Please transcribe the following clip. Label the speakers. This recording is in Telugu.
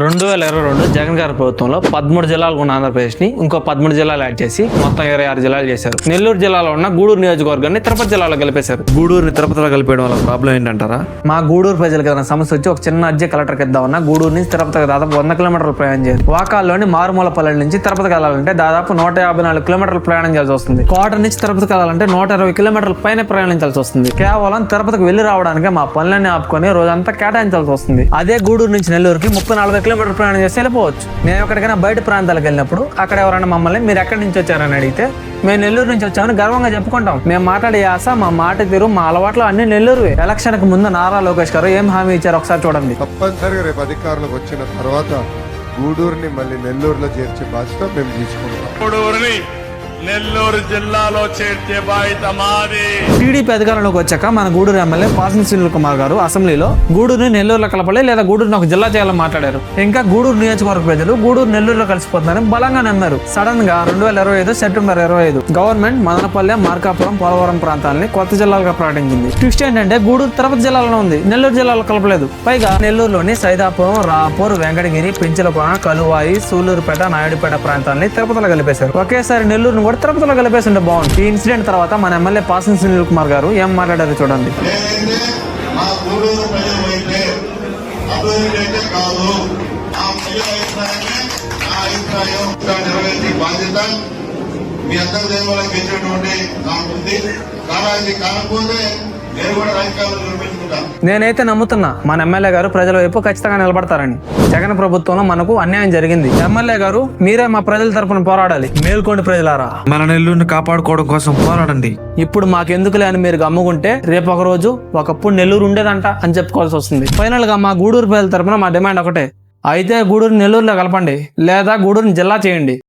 Speaker 1: రెండు వేల ఇరవై రెండు జగన్ గారి ప్రభుత్వంలో పదమూడు జిల్లాలు ఉన్న ఆంధ్రప్రదేశ్ని ఇంకో పదమూడు జిల్లాలు యాడ్ చేసి మొత్తం ఇరవై ఆరు జిల్లాలు చేశారు. నెల్లూరు జిల్లాలో ఉన్న గూడూరు నియోజకవర్గాన్ని తిరుపతి జిల్లాలో కలిపేశారు
Speaker 2: గూడూరుని తిరుపతిలో కలిపేయడం వల్ల ప్రాబ్లం ఏంటంటారా?
Speaker 1: మా గూడూరు ప్రజలకు ఏదైనా సమస్య వచ్చి ఒక చిన్న అర్జీ కలెక్టర్కి ఇద్దామన్నా గూడూరు నుంచి తిరుపతికి దాదాపు వంద కిలోమీటర్లు ప్రయాణం చేయాలి. వాకాల్లోని మారుమూల పల్లెల నుంచి తిరుపతికి వెళ్ళాలంటే దాదాపు నూట యాభై నాలుగు కిలోమీటర్లు ప్రయాణం చేయాల్సి వస్తుంది. కోట నుంచి తిరుపతికి వెళ్ళాలంటే నూట ఇరవై కిలోమీటర్ల పైన ప్రయాణించాల్సి వస్తుంది. కేవలం తిరుపతికి వెళ్ళి రావడానికి మా పనులన్నీ ఆపుకొని రోజంతా కేటాయించాల్సి వస్తుంది. అదే గూడూరు నుంచి నెల్లూరుకి ముప్పై నలభై కిలోమీటర్ల ప్రయాణం చేస్తే వెళ్ళిపోవచ్చు. మేము ఎక్కడికైనా బయట ప్రాంతాలకు వెళ్ళినప్పుడు అక్కడ ఎవరైనా మమ్మల్ని మీరు ఎక్కడి నుంచి వచ్చారని అడిగితే మేము నెల్లూరు నుంచి వచ్చామని గర్వంగా చెప్పుకుంటాం. మేము మాట్లాడే యాస మా మాట తీరు మా అలవాట్లు అన్ని నెల్లూరు ఎలక్షన్కు ముందు నారా లోకేష్ గారు ఏం హామీ ఇచ్చారు ఒకసారి చూడండి.
Speaker 3: తప్పనిసరిగా రేపు అధికారులకు వచ్చిన తర్వాత గూడూరుని మళ్ళీ నెల్లూరులో చేర్చే బాధ్యత మేము తీసుకుంటాం.
Speaker 4: గూడూరుని నెల్లూరు జిల్లాలో చేర్చే బాధ్యత మాది.
Speaker 1: టీడీపీ అధికారంలోకి వచ్చాక మన గూడూరు ఎమ్మెల్యే పాసిన సునీల్ కుమార్ గారు అసెంబ్లీలో గూడూరుని నెల్లూరులో కలపాలి లేదా గూడూరుని ఒక జిల్లా చేయాలని మాట్లాడారు. ఇంకా గూడూరు నియోజకవర్గ ప్రజలు గూడూరు నెల్లూరులో కలిసిపోతుందని బలంగా నమ్మారు. సడన్గా రెండు వేల ఇరవై ఐదు సెప్టెంబర్ ఇరవై ఐదు గవర్నమెంట్ మదనపల్లె మార్కాపురం పోలవరం ప్రాంతాలని కొత్త జిల్లాలుగా ప్రకటించింది. ట్విస్ట్ ఏంటంటే గూడూరు తిరుపతి జిల్లాలో ఉంది. నెల్లూరు జిల్లాలో కలపలేదు. పైగా నెల్లూరులోని సైదాపురం రాపూర్ వెంకటగిరి పెంచలకోన కలువాయి సూలూరుపేట నాయుడుపేట ప్రాంతాలని తిరుపతిలో కలిపేశారు. ఒకేసారి నెల్లూరును కూడా తిరుపతిలో కలిపేసి ఉంటే బాగుంది. ఈ ఇన్సిడెంట్ తర్వాత మన ఎమ్మెల్యే పాసన్ సునీల్ కుమార్ గారు ఏం మాట్లాడారు చూడండి.
Speaker 5: ఏదైతే మా గూడూరు ప్రజలు అయితే అభివృద్ధి అయితే కాదు. మీ అందరి దేవుళ్ళకి గెలిచినటువంటి నాకుంది. కాలానికి కాకపోతే
Speaker 1: నేనైతే నమ్ముతున్నా మన ఎమ్మెల్యే గారు ప్రజల వైపు ఖచ్చితంగా నిలబడతారని. జగన్ ప్రభుత్వంలో మనకు అన్యాయం జరిగింది. ఎమ్మెల్యే గారు మీరే మా ప్రజల తరపున పోరాడాలి. మేల్కోండి ప్రజలారా.
Speaker 2: మన నెల్లూరుని కాపాడుకోవడం కోసం పోరాడండి.
Speaker 1: ఇప్పుడు మాకెందుకులే అని మీరు గమ్ముకుంటే రేపు ఒక రోజు ఒకప్పుడు నెల్లూరు ఉండేదంట అని చెప్పుకోవాల్సి వస్తుంది. ఫైనల్గా మా గూడూరు ప్రజల తరపున మా డిమాండ్ ఒకటే. అయితే గూడూరు నెల్లూరులో కలపండి. లేదా గూడూరుని జిల్లా చేయండి.